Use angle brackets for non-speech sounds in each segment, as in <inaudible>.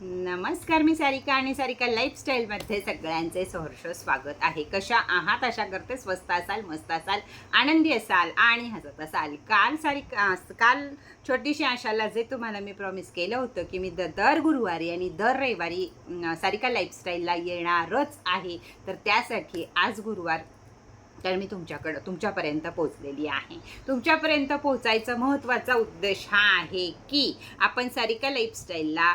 नमस्कार मी सारिका आणि सारिका लाईफस्टाईलमध्ये सगळ्यांचे सहर्ष स्वागत आहे. कशा आहात? अशा करते स्वस्त असाल मस्त असाल आनंदी असाल आणि हसत असाल. काल सारिका काल छोटीशी आशाला जे तुम्हाला मी प्रॉमिस केलं होतं की मी द दर गुरुवारी आणि दर रविवारी सारिका लाईफस्टाईलला येणारच आहे. तर त्यासाठी आज गुरुवार तर मी तुमच्याकडं तुमच्यापर्यंत पोहोचलेली आहे. तुमच्यापर्यंत पोहोचायचा महत्त्वाचा उद्देश हा आहे की आपण सारिका लाईफस्टाईलला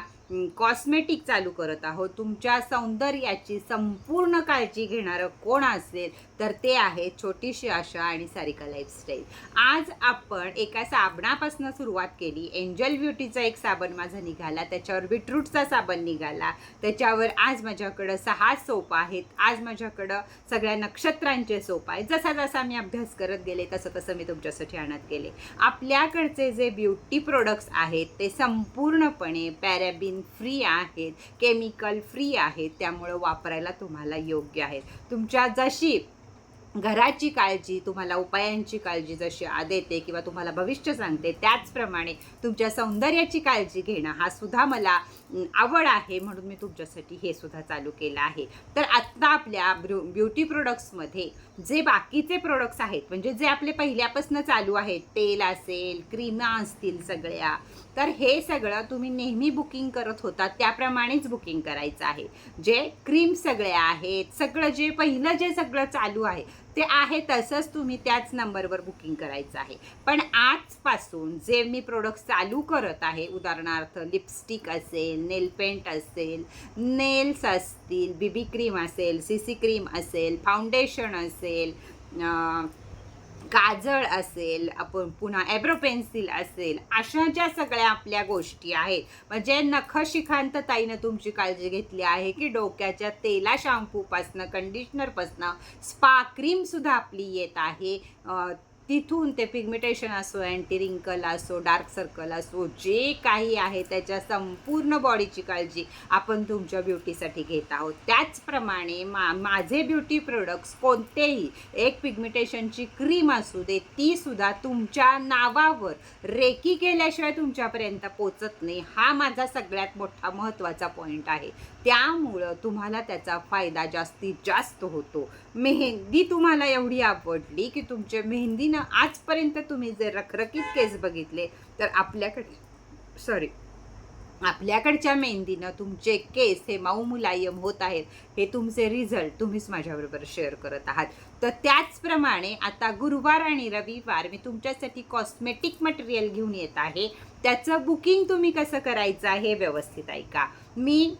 कॉस्मेटिक चालू करत आहोत. तुमच्या सौंदर्याची संपूर्ण काळजी घेणारं कोण असेल तर ते आहे छोटीशी आशा आणि सारिका लाईफस्टाईल आज आपण एका साबणापासून सुरुवात केली. एंजल ब्युटीचा एक साबण माझा निघाला त्याच्यावर बीटरूटचा साबण निघाला. त्याच्यावर आज माझ्याकडं सहा सोप आहेत. आज माझ्याकडं सगळ्या नक्षत्रांचे सोप आहेत. जसा जसा मी अभ्यास करत गेले तसं तसं मी तुमच्यासाठी आणत गेले. आपल्याकडचे जे ब्युटी प्रोडक्ट्स आहेत ते संपूर्णपणे पॅराबिन फ्री आहेत केमिकल फ्री आहेत त्यामुळं वापरायला तुम्हाला योग्य आहेत. तुमच्या जशी घराची काळजी तुम्हाला उपायांची काळजी जशी देते किंवा तुम्हाला भविष्य सांगते त्याचप्रमाणे तुमच्या सौंदर्याची काळजी घेणं हा सुद्धा मला आवड आहे म्हणून मी तुमच्यासाठी हे सुद्धा चालू केलं आहे. तर आत्ता आपल्या ब्रु ब्युटी प्रोडक्ट्समध्ये जे बाकीचे प्रोडक्ट्स आहेत म्हणजे जे आपले पहिल्यापासून चालू आहेत तेल असेल क्रीमा असतील सगळ्या तर हे सगळं तुम्ही नेहमी बुकिंग करत होता त्याप्रमाणेच बुकिंग करायचं आहे. जे क्रीम सगळ्या आहेत सगळं जे पहिलं जे सगळं चालू आहे ते आहे तसंच तुम्ही त्याच नंबरवर बुकिंग करायचं आहे. पण आजपासून जे मी प्रोडक्ट चालू करत आहे उदाहरणार्थ लिपस्टिक असेल नेल पेंट असेल नेल्स असतील बीबी क्रीम असेल सी सी क्रीम असेल फाउंडेशन असेल काजळ असेल आपण पुन्हा ॲब्रो पेन्सिल असेल अशा ज्या सगळ्या आपल्या गोष्टी आहेत. म्हणजे नखशिखांत ताईनं तुमची काळजी घेतली आहे की डोक्याच्या तेला शॅम्पूपासनं कंडिशनरपासनं स्पा क्रीमसुद्धा आपली येत आहे. तिथून ते पिगमेंटेशन असो अँटी रिंकल असो डार्क सर्कल असो जे काही आहे त्याच्या संपूर्ण बॉडीची काळजी आपण तुमच्या ब्युटीसाठी घेत आहोत. त्याचप्रमाणे मा माझे ब्युटी प्रोडक्ट्स कोणतेही एक पिगमेंटेशनची क्रीम असू दे ती सुद्धा तुमच्या नावावर रेकी केल्याशिवाय तुमच्यापर्यंत पोचत नाही. हा माझा सगळ्यात मोठा महत्त्वाचा पॉईंट आहे. त्यामुळं तुम्हाला त्याचा फायदा जास्तीत जास्त होतो. मेहंदी तुम्हाला एवढी आवडली की तुमच्या मेहंदीनं आजपर्यंत तुम्ही जे रखरखीत केस बघितले तर आपल्याकडे सॉरी आपल्याकडच्या मेहंदीनं तुमचे केस हे मऊ मुलायम होत आहेत. हे तुमचे रिझल्ट तुम्हीच माझ्याबरोबर शेअर करत आहात. तर त्याचप्रमाणे आता गुरुवार आणि रविवार मी तुमच्यासाठी कॉस्मेटिक मटेरियल घेऊन येत आहे. त्याचं बुकिंग तुम्ही कसं करायचं आहे हे व्यवस्थित ऐका. मी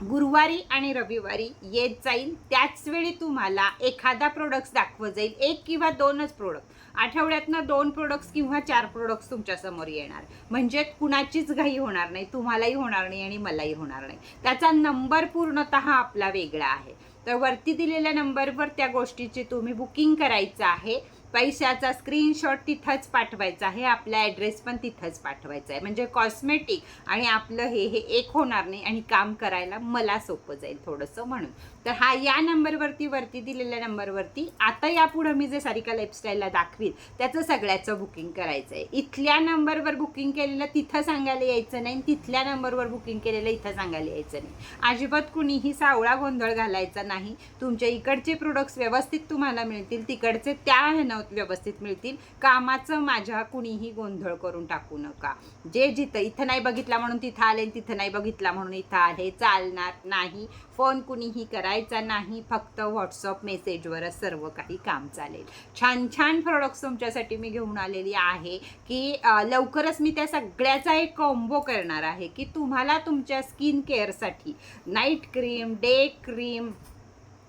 गुरुवारी आणि रविवारी येत जाईल त्याच वेळी तुम्हाला एखादा प्रोडक्ट्स दाखवत जाईल. एक किंवा दोनच प्रोडक्ट आठवड्यातनं दोन प्रोडक्ट्स किंवा चार प्रोडक्ट्स तुमच्यासमोर येणार. म्हणजे कुणाचीच घाई होणार नाही तुम्हालाही होणार नाही आणि मलाही होणार नाही. त्याचा नंबर पूर्णतः आपला वेगळा आहे. तर वरती दिलेल्या नंबरवर त्या गोष्टीची तुम्ही बुकिंग करायचं आहे. पैशाचा स्क्रीनशॉट तिथंच पाठवायचा आहे. आपला ॲड्रेस पण तिथंच पाठवायचा आहे. म्हणजे कॉस्मेटिक आणि आपलं हे हे एक होणार नाही आणि काम करायला मला सोपं जाईल थोडंसं म्हणून. तर हा या नंबरवरती वरती दिलेल्या नंबरवरती आता यापुढं मी जे सारिका लाईफस्टाईलला दाखवील त्याचं सगळ्याचं बुकिंग करायचं आहे इथल्या नंबरवर बुकिंग केलेलं तिथं सांगायला यायचं नाही आणि तिथल्या नंबरवर बुकिंग केलेलं इथं सांगायला यायचं नाही. अजिबात कुणीही सावळा गोंधळ घालायचा नाही. तुमच्या इकडचे प्रोडक्ट्स व्यवस्थित तुम्हाला मिळतील तिकडचे त्या ह्यानं व्यवस्थित मिळतील. कामाचं माझ्या कुणीही गोंधळ करून टाकू नका. जे जिथं इथं नाही बघितला म्हणून तिथं आले तिथं नाही बघितला म्हणून इथं आले चालणार नाही. फोन कुणीही करायचा नाही फक्त व्हॉट्सअप मेसेजवरच सर्व काही काम चालेल. छान छान प्रोडक्ट्स तुमच्यासाठी मी घेऊन आलेली आहे की लवकरच मी त्या सगळ्याचा एक कॉम्बो करणार आहे की तुम्हाला तुमच्या स्किन केअरसाठी नाईट क्रीम डे क्रीम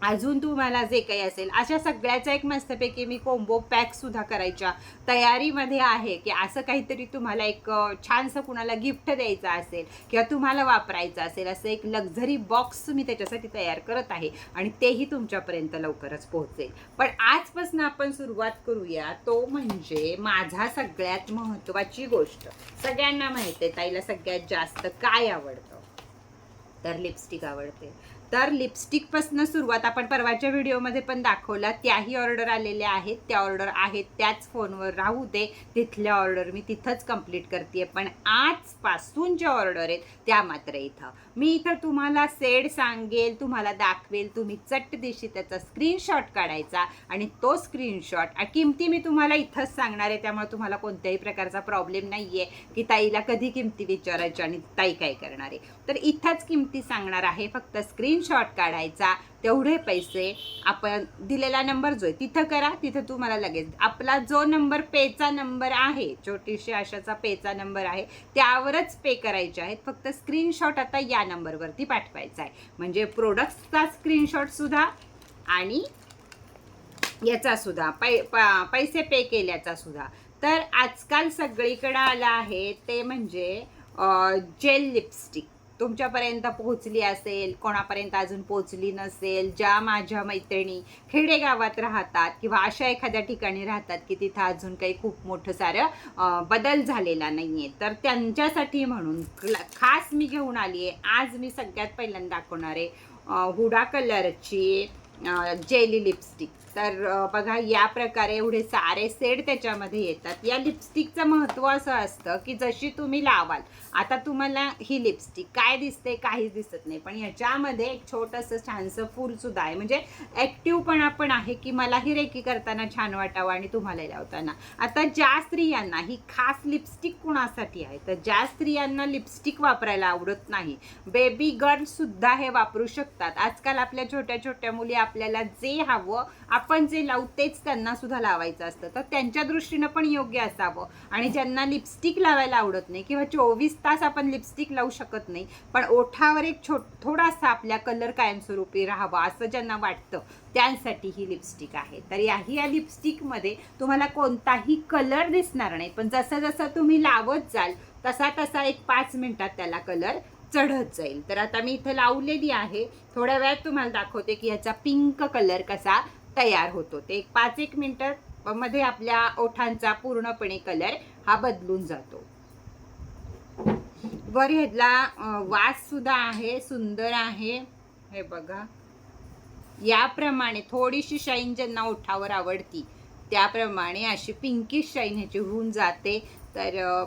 अजून तुम्हाला जे काही असेल अशा सगळ्याचा एक मस्तपैकी मी कोंबो पॅकसुद्धा करायच्या तयारीमध्ये आहे की असं काहीतरी तुम्हाला एक छानसं कुणाला गिफ्ट द्यायचं असेल किंवा तुम्हाला वापरायचं असेल असं एक लक्झरी बॉक्स मी त्याच्यासाठी तयार करत आहे आणि तेही तुमच्यापर्यंत लवकरच पोहोचेल. पण आजपासून आपण सुरुवात करूया तो म्हणजे माझा सगळ्यात महत्त्वाची गोष्ट. सगळ्यांना माहिती आहे ताईला सगळ्यात जास्त काय आवडतं? तर लिपस्टिक आवडते. तर लिपस्टिकपासून सुरुवात आपण परवाच्या व्हिडिओमध्ये पण दाखवला. त्याही ऑर्डर आलेल्या आहेत. त्या ऑर्डर आहेत त्याच फोनवर राहू दे. तिथल्या ऑर्डर मी तिथंच कंप्लीट करते पण आजपासून ज्या ऑर्डर आहेत त्या मात्र इथं. मी इथं तुम्हाला सेड सांगेल तुम्हाला दाखवेल. तुम्ही चट्ट दिशी त्याचा स्क्रीनशॉट काढायचा आणि तो स्क्रीनशॉट किमती मी तुम्हाला इथंच सांगणार आहे. त्यामुळे तुम्हाला कोणत्याही प्रकारचा प्रॉब्लेम नाही आहे की ताईला कधी किमती विचारायची आणि ताई काय करणार आहे. तर इथंच किमती सांगणार आहे. फक्त स्क्रीन स्क्रीनशॉट काढायचा तेवढे पैसे आपण दिलेला नंबर जो आहे तिथं करा तिथं तुम्हाला लगेच आपला जो नंबर पेचा नंबर आहे छोटीशी आशाचा पेचा नंबर आहे त्यावरच पे करायचे आहेत फक्त स्क्रीनशॉट आता या नंबरवरती पाठवायचा आहे. म्हणजे प्रोडक्ट्सचा स्क्रीनशॉट सुद्धा आणि याचा सुद्धा पै पैसे पे केल्याचा सुद्धा. तर आजकाल सगळीकडे आलं आहे ते म्हणजे जेल लिपस्टिक तुमच्यापर्यंत पोहोचली असेल कोणापर्यंत अजून पोहोचली नसेल ज्या माझ्या मैत्रिणी खेडेगावात राहतात किंवा अशा एखाद्या ठिकाणी राहतात की तिथं अजून काही खूप मोठं सारं बदल झालेला नाही आहे तर त्यांच्यासाठी म्हणून खास मी घेऊन आली आहे. आज मी सगळ्यात पहिल्यांदा दाखवणार आहे हुडा कलरची जेली लिपस्टिक. तर बघा या प्रकारे एवढे सारे सेड त्याच्यामध्ये येतात. या लिपस्टिकचं महत्त्व असं असतं की जशी तुम्ही लावाल आता तुम्हाला ही लिपस्टिक काय दिसते काहीच दिसत नाही. पण याच्यामध्ये एक छोटंसं छानसं फूलसुद्धा आहे. म्हणजे ॲक्टिव्ह पण आहे की मलाही रेकी करताना छान वाटावं आणि तुम्हालाही लावताना. आता ज्या स्त्रियांना ही खास लिपस्टिक कुणासाठी आहे? तर ज्या स्त्रियांना लिपस्टिक वापरायला आवडत नाही बेबी गर्लसुद्धा हे वापरू शकतात. आजकाल आपल्या छोट्या छोट्या मुली आपल्याला जे हवं आपण जे लावू तेच त्यांना सुद्धा लावायचं असतं. तर त्यांच्या दृष्टीनं पण योग्य असावं. आणि ज्यांना लिपस्टिक लावायला आवडत नाही किंवा चोवीस तास आपण लिपस्टिक लावू शकत नाही पण ओठावर एक छोट थोडासा आपल्या कलर कायमस्वरूपी राहावा असं ज्यांना वाटतं त्यांसाठी ही लिपस्टिक आहे. तर याही या लिपस्टिकमध्ये तुम्हाला कोणताही कलर दिसणार नाही. पण जसं जसं तुम्ही लावत जाल तसा तसा एक पाच मिनटात त्याला कलर चढत जाईल. तर आता मी इथं लावलेली आहे. थोड्या वेळात तुम्हाला दाखवते की ह्याचा पिंक कलर कसा तयार होतो. ते एक पाच एक मिनटं मध्ये आपल्या ओठांचा पूर्णपणे कलर हा बदलून जातो. वर ह्यातला वास सुद्धा आहे सुंदर आहे. हे बघा. याप्रमाणे थोडीशी शाईन ज्यांना ओठावर आवडती त्याप्रमाणे अशी पिंकिश शाईन ह्याची होऊन जाते. तर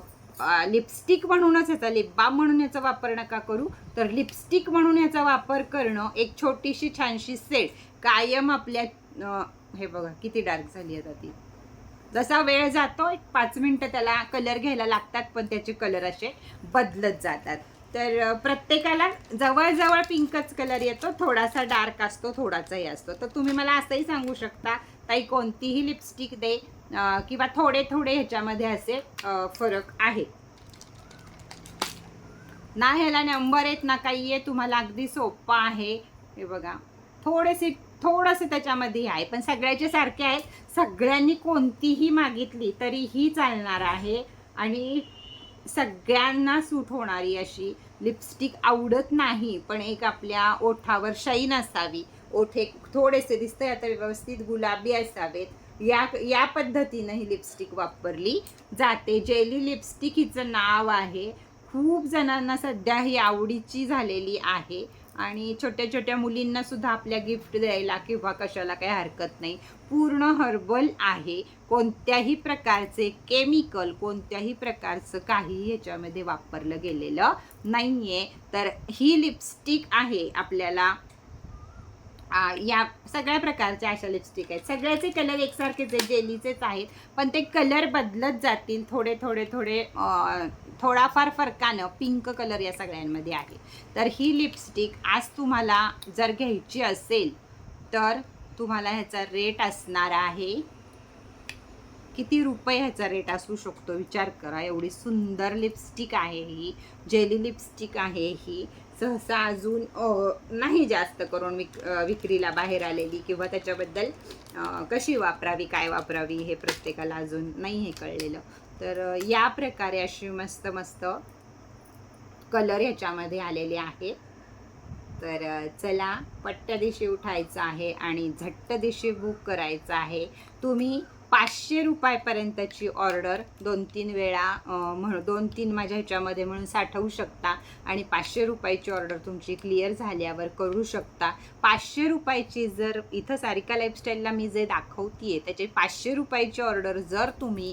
लिपस्टिक म्हणूनच ह्याचा लिप बाम म्हणून याचा वापर नका करू. तर लिपस्टिक म्हणून याचा वापर करणं एक छोटीशी छानशी सेट कायम आपल्या हे बघा किती डार्क झाली आता ती. जसा वेळ जातो एक पाच मिनटं त्याला कलर घ्यायला लागतात पण त्याचे कलर असे बदलत जातात. तर प्रत्येकाला जवळजवळ पिंकच कलर येतो थोडासा डार्क असतो थोडासाही असतो. तर तुम्ही मला असंही सांगू शकता ताई कोणतीही लिपस्टिक दे किंवा थोडे थोडे ह्याच्यामध्ये असे फरक आहे. ना ह्याला नंबर येत ना काही आहे तुम्हाला अगदी सोपं आहे. हे बघा थोडेसे थोडंसं त्याच्यामध्ये आहे पण सगळ्याचे सारखे आहेत. सगळ्यांनी कोणतीही मागितली तरीही चालणार आहे. आणि सगळ्यांना सूट होणारी अशी लिपस्टिक आवडत नाही पण एक आपल्या ओठावर शाईन असावी. ओठ एक थोडेसे दिसतंय आता व्यवस्थित गुलाबी असावेत. या या पद्धतीनं ही लिपस्टिक वापरली. जाते जेली लिपस्टिक हिचं नाव आहे. खूप जणांना सध्या ही आवडीची झालेली आहे. आणि छोट्या छोट्या मुलींना सुद्धा आपल्या गिफ्ट द्यायला किंवा कशाला काही हरकत नाही. पूर्ण हर्बल आहे. कोणत्याही प्रकारचे केमिकल कोणत्याही प्रकारचं काहीही ह्याच्यामध्ये वापरलं गेलेलं नाही आहे तर ही लिपस्टिक आहे आपल्याला. या सगळ्या प्रकारच्या अशा लिपस्टिक आहेत. सगळ्याचे कलर एकसारखेच आहेत जेलीचेच आहेत पण ते कलर बदलत जातील थोडे थोडे थोडे थोडाफार फरकानं पिंक कलर या सगळ्यांमध्ये आहे. तर ही लिपस्टिक आज तुम्हाला जर घ्यायची असेल तर तुम्हाला ह्याचा रेट असणार आहे. किती रुपये ह्याचा रेट असू शकतो? विचार करा एवढी सुंदर लिपस्टिक आहे ही जेली लिपस्टिक आहे ही. सहसा अजून नाही जास्त करून विक विक्रीला बाहेर आलेली किंवा त्याच्याबद्दल कशी वापरावी काय वापरावी हे प्रत्येकाला अजून नाही हे कळलेलं. तर या प्रकारे अशी मस्त मस्त कलर ह्याच्यामध्ये आलेले आहेत तर चला पट्ट दिशी उठायचं आहे आणि झट्ट दिशी बुक करायचं आहे. तुम्ही पाचशे रुपयापर्यंतची ऑर्डर दोन तीन वेळा म्हण म्हणून दोन तीन माझ्या ह्याच्यामध्ये म्हणून साठवू शकता आणि पाचशे रुपयाची ऑर्डर तुमची क्लिअर झाल्यावर करू शकता. पाचशे रुपयाची जर इथं सारिका लाईफस्टाईलला मी जे दाखवतीये त्याचे पाचशे रुपयाची ऑर्डर जर तुम्ही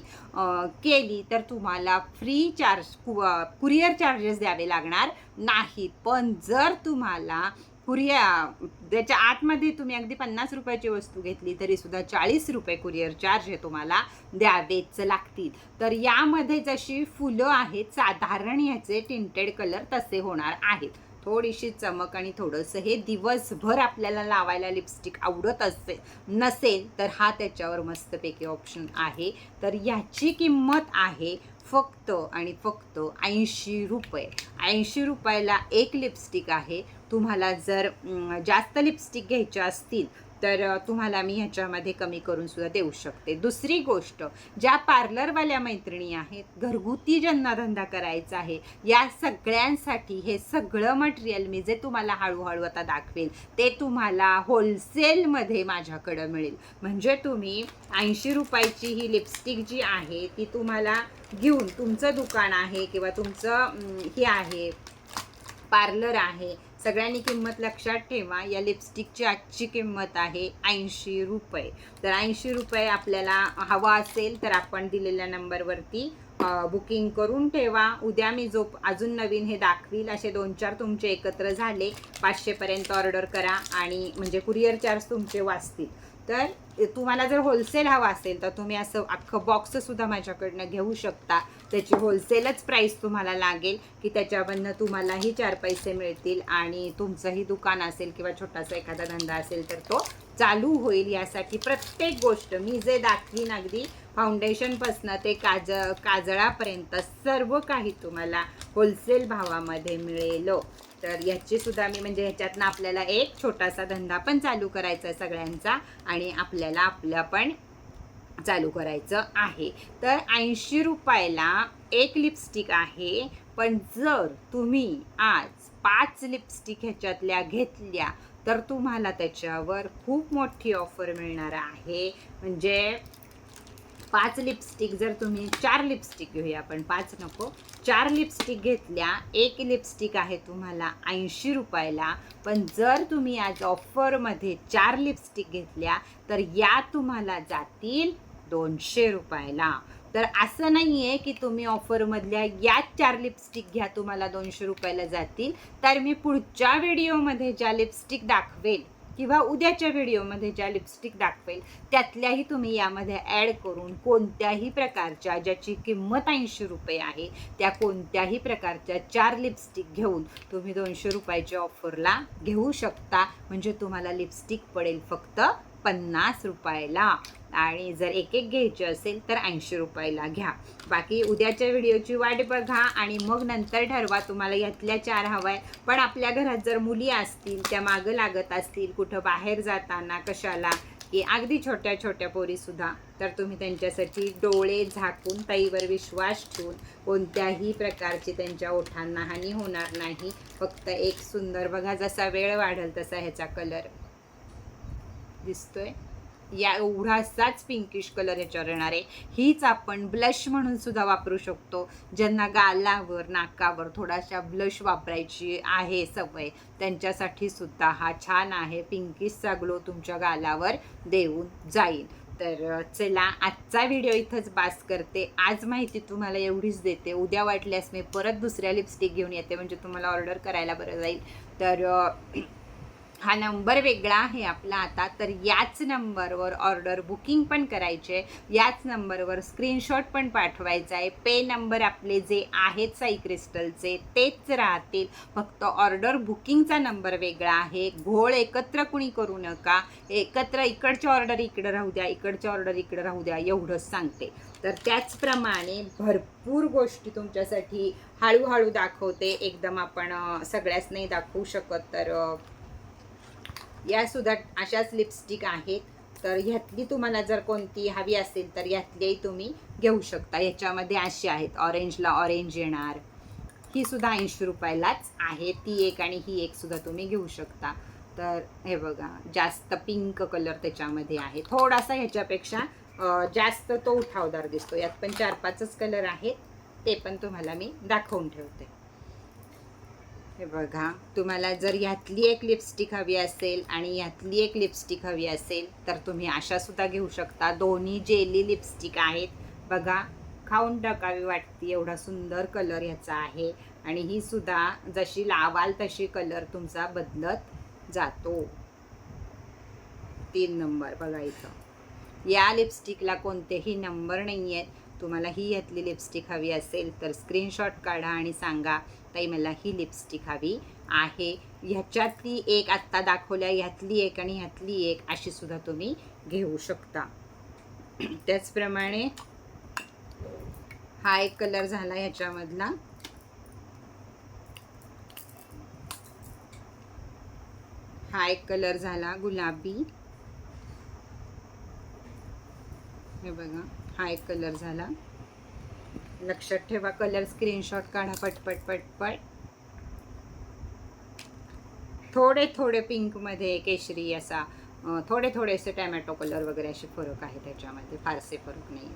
केली तर तुम्हाला फ्री चार्ज कु कुरिअर चार्जेस द्यावे लागणार नाहीत. पण जर तुम्हाला कुरिया त्याच्या आतमध्ये तुम्ही अगदी पन्नास रुपयाची वस्तू घेतली तरी सुद्धा चाळीस रुपये कुरिअर चार्ज हे तुम्हाला द्यावेच लागतील. तर यामध्ये जशी फुलं आहेत साधारण याचे टिंटेड कलर तसे होणार आहेत. थोडीशी चमक आणि थोडंसं हे दिवसभर आपल्याला लावायला लिपस्टिक आवडत असेल नसेल तर हा त्याच्यावर मस्तपैकी ऑप्शन आहे. तर याची किंमत आहे फक्त आणि फक्त ऐंशी रुपये. ऐंशी रुपयाला एक लिपस्टिक आहे. तुम्हाला जर जास्त लिपस्टिक घ्यायच्या असतील तर तुम्हाला मी ह्याच्यामध्ये कमी करून सुद्धा देऊ शकते. दुसरी गोष्ट ज्या पार्लरवाल्या मैत्रिणी आहेत घरगुती ज्यांना धंदा करायचा आहे या सगळ्यांसाठी हे सगळं मटेरियल मी जे तुम्हाला हळूहळू आता दाखवेल ते तुम्हाला होलसेलमध्ये माझ्याकडं मिळेल. म्हणजे तुम्ही ऐंशी रुपयाची ही लिपस्टिक जी आहे ती तुम्हाला घेऊन तुमचं दुकान आहे किंवा तुमचं हे आहे पार्लर आहे सगळ्यांनी किंमत लक्षात ठेवा. या लिपस्टिकची आजची किंमत आहे ऐंशी रुपये. तर ऐंशी रुपये आपल्याला हवा असेल तर आपण दिलेल्या नंबरवरती बुकिंग करून ठेवा. उद्या मी जो अजून नवीन हे दाखवील असे दोन चार तुमचे एकत्र झाले. पाचशेपर्यंत ऑर्डर करा आणि म्हणजे कुरिअर चार्ज तुमचे वाचतील. तर तुम्हाला जर होलसेल हवा असेल तर तुम्ही असं अख्खं बॉक्ससुद्धा माझ्याकडनं घेऊ शकता. त्याची होलसेलच प्राईस तुम्हाला लागेल की त्याच्यामधनं तुम्हालाही चार पैसे मिळतील आणि तुमचंही दुकान असेल किंवा छोटासा एखादा धंदा असेल तर तो चालू होईल. यासाठी प्रत्येक गोष्ट मी जे दाखवीन अगदी फाउंडेशनपासनं ते काज काजळापर्यंत सर्व काही तुम्हाला होलसेल भावामध्ये मिळेल. तर याची सुद्धा मी म्हणजे ह्याच्यातनं आपल्याला एक छोटासा धंदा पण चालू करायचा आहे सगळ्यांचा आणि आपल्याला आपला पण चालू करायचं आहे. तर ऐंशी रुपयाला एक लिपस्टिक आहे पण जर तुम्ही आज पाच लिपस्टिक ह्याच्यातल्या घेतल्या तर तुम्हाला त्याच्यावर खूप मोठी ऑफर मिळणार आहे. म्हणजे पाच लिपस्टिक जर तुम्ही चार लिपस्टिक घेऊया आपण पाच नको. चार लिपस्टिक घेतल्या एक लिपस्टिक आहे तुम्हाला ऐंशी रुपयाला. पण जर तुम्ही आज ऑफरमध्ये चार लिपस्टिक घेतल्या तर या तुम्हाला जातील दोनशे रुपयाला. तर असं नाही आहे की तुम्ही ऑफरमधल्या याच चार लिपस्टिक घ्या तुम्हाला दोनशे रुपयाला जातील. तर मी पुढच्या व्हिडिओमध्ये ज्या लिपस्टिक दाखवेल किंवा उद्याच्या व्हिडिओमध्ये ज्या लिपस्टिक दाखवेल त्यातल्याही तुम्ही यामध्ये ॲड करून कोणत्याही प्रकारच्या ज्याची किंमत ऐंशी रुपये आहे त्या कोणत्याही प्रकारच्या चार लिपस्टिक घेऊन तुम्ही दोनशे रुपयाच्या ऑफरला घेऊ शकता. म्हणजे तुम्हाला लिपस्टिक पडेल फक्त पन्नास रुपयाला आणि जर एक एक घ्यायचे असेल तर ऐंशी रुपयाला घ्या. बाकी उद्याच्या व्हिडिओची वाट बघा आणि मग नंतर ठरवा तुम्हाला यातल्या चार हवाय. पण आपल्या घरात जर मुली असतील त्या मागं लागत असतील कुठं बाहेर जाताना कशाला की अगदी छोट्या छोट्या पोरीसुद्धा तर तुम्ही त्यांच्यासाठी डोळे झाकून ताईवर विश्वास ठेवून कोणत्याही प्रकारची त्यांच्या ओठांना हानी होणार नाही. फक्त एक सुंदर बघा जसा वेळ वाढेल तसा ह्याचा कलर दिसतोय. या एवढासाच पिंकिश कलर याच्यावर येणार आहे. हीच आपण ब्लश म्हणून सुद्धा वापरू शकतो. ज्यांना गालावर नाकावर थोडाशा ब्लश वापरायची आहे सवय त्यांच्यासाठी सुद्धा हा छान आहे. पिंकिशचा ग्लो तुमच्या गालावर देऊन जाईल. तर चला आजचा व्हिडिओ इथंच बास करते. आज माहिती तुम्हाला एवढीच देते. उद्या वाटल्यास मी परत दुसऱ्या लिपस्टिक घेऊन येते. म्हणजे तुम्हाला ऑर्डर करायला बरं जाईल. तर हा नंबर वेगळा आहे आपला आता तर याच नंबरवर ऑर्डर बुकिंग पण करायचे याच नंबरवर स्क्रीनशॉट पण पाठवायचा आहे. पे नंबर आपले जे आहेत साई क्रिस्टलचे तेच राहतील. फक्त ऑर्डर बुकिंगचा नंबर वेगळा आहे. घोळ एकत्र कुणी करू नका. एकत्र इकडची ऑर्डर इकडं राहू द्या इकडची ऑर्डर इकडं राहू द्या एवढंच सांगते. तर त्याचप्रमाणे भरपूर गोष्टी तुमच्यासाठी हळूहळू दाखवते. एकदम आपण सगळ्याच नाही दाखवू शकत तर यासुद्धा अशाच लिपस्टिक आहेत. तर ह्यातली तुम्हाला जर कोणती हवी असेल तर ह्यातलीही तुम्ही घेऊ शकता. याच्यामध्ये अशी आहेत ऑरेंजला ऑरेंज येणार. ही सुद्धा ऐंशी रुपयालाच आहे. ती एक आणि ही एक सुद्धा तुम्ही घेऊ शकता. तर हे बघा जास्त पिंक कलर त्याच्यामध्ये आहे. थोडासा ह्याच्यापेक्षा जास्त तो उठावदार दिसतो. यात पण चार पाचच कलर आहेत. ते पण तुम्हाला मी दाखवून ठेवते. हे बघा तुम्हाला जर ह्यातली एक लिपस्टिक हवी असेल आणि ह्यातली एक लिपस्टिक हवी असेल तर तुम्ही अशासुद्धा घेऊ शकता. दोन्ही जेली लिपस्टिक आहेत. बघा खाऊन टाकावी वाटते. एवढा सुंदर कलर ह्याचा आहे. आणि ही सुद्धा जशी लावाल तशी कलर तुमचा बदलत जातो. तीन नंबर बघा इथं. या लिपस्टिकला कोणतेही नंबर नाही आहेत तुम्हाला ही ह्यातली लिपस्टिक हवी असेल तर स्क्रीनशॉट काढा आणि सांगा. ताई मला ही लिपस्टिक हवी आहे. ह्याच्यातली एक आत्ता दाखवल्या ह्यातली एक आणि ह्यातली एक अशी सुद्धा तुम्ही घेऊ शकता. <clears throat> त्याचप्रमाणे हा एक कलर झाला ह्याच्यामधला. हा एक कलर झाला गुलाबी. हे बघा हा एक कलर झाला. लक्षात ठेवा कलर स्क्रीनशॉट काढा पटपट पटपट. थोडे थोडे पिंकमध्ये केशरी असा थोडे थोडेसे टॅमॅटो कलर वगैरे असे फरक आहे त्याच्यामध्ये. फारसे फरक नाही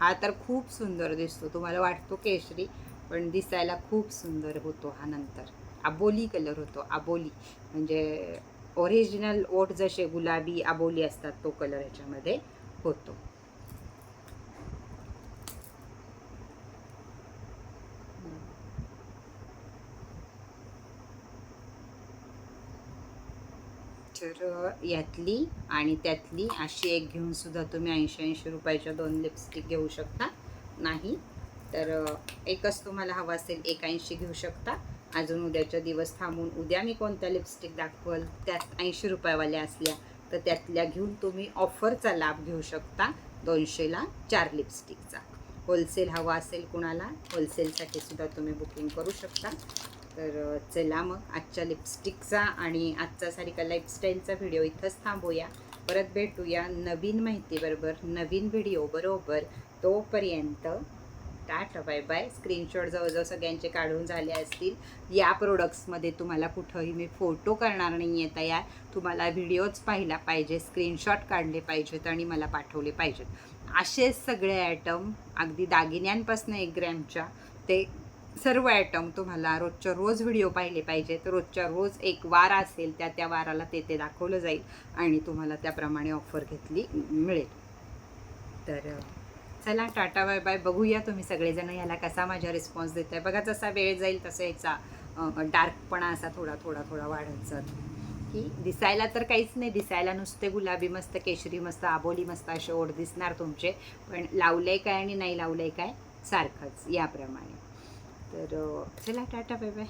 हा तर खूप सुंदर दिसतो. तुम्हाला वाटतो केशरी पण दिसायला खूप सुंदर होतो हा नंतर. आबोली कलर होतो आबोली. म्हणजे ओरिजिनल ओट जसे गुलाबी आबोली असतात तो कलर याच्यामध्ये होतो. तर यातली आणि त्यातली अशी एक घेऊन सुद्धा तुम्ही ऐंशी ऐंशी रुपयाच्या दोन लिपस्टिक घेऊ शकता. नाही तर एकच तुम्हाला हवा असेल एक ऐंशी घेऊ शकता. अजून उद्याच्या दिवस थांबून उद्या मी कोणत्या लिपस्टिक दाखवल त्यात ऐंशी रुपयावाल्या असल्या तर त्यातल्या घेऊन तुम्ही ऑफरचा लाभ घेऊ शकता दोनशेला चार लिपस्टिकचा होलसेल हवा असेल कुणाला होलसेलसाठी सुद्धा तुम्ही बुकिंग करू शकता. तर चला मग. आजच्या लिपस्टिकचा आणि आजचा सारिका लाईफस्टाईलचा व्हिडिओ इथंच थांबूया. परत भेटूया नवीन माहितीबरोबर नवीन व्हिडिओ बरोबर. तोपर्यंत टाटा बाय बाय. स्क्रीनशॉट जवळजवळ सगळ्यांचे काढून झाले असतील. या प्रोडक्ट्समध्ये तुम्हाला कुठंही मी फोटो करणार नाही आहे तयार. तुम्हाला व्हिडिओज पाहिला पाहिजे स्क्रीनशॉट काढले पाहिजेत आणि मला पाठवले पाहिजेत. असेच सगळे ॲटम अगदी दागिन्यांपासून एक ग्रॅमच्या ते सर्व ॲटम तुम्हाला रोजच्या रोज व्हिडिओ पाहिले पाहिजेत. रोजच्या रोज एक वार असेल त्या त्या वाराला ते ते दाखवलं जाईल आणि तुम्हाला त्याप्रमाणे ऑफर घेतली मिळेल. तर चला टाटा बाय बाय. बघूया तुम्ही सगळेजण ह्याला कसा माझा रिस्पॉन्स देत आहे बघा जसा वेळ जाईल तसा याचा डार्कपणा असा थोडा थोडा थोडा वाढत जातो. की दिसायला तर काहीच नाही. दिसायला नुसते गुलाबी मस्त केशरी मस्त आबोली मस्त असे ओढ दिसणार तुमचे. पण लावलंय काय आणि नाही लावलंय काय सारखंच याप्रमाणे. तर चला टाटा बाय बाय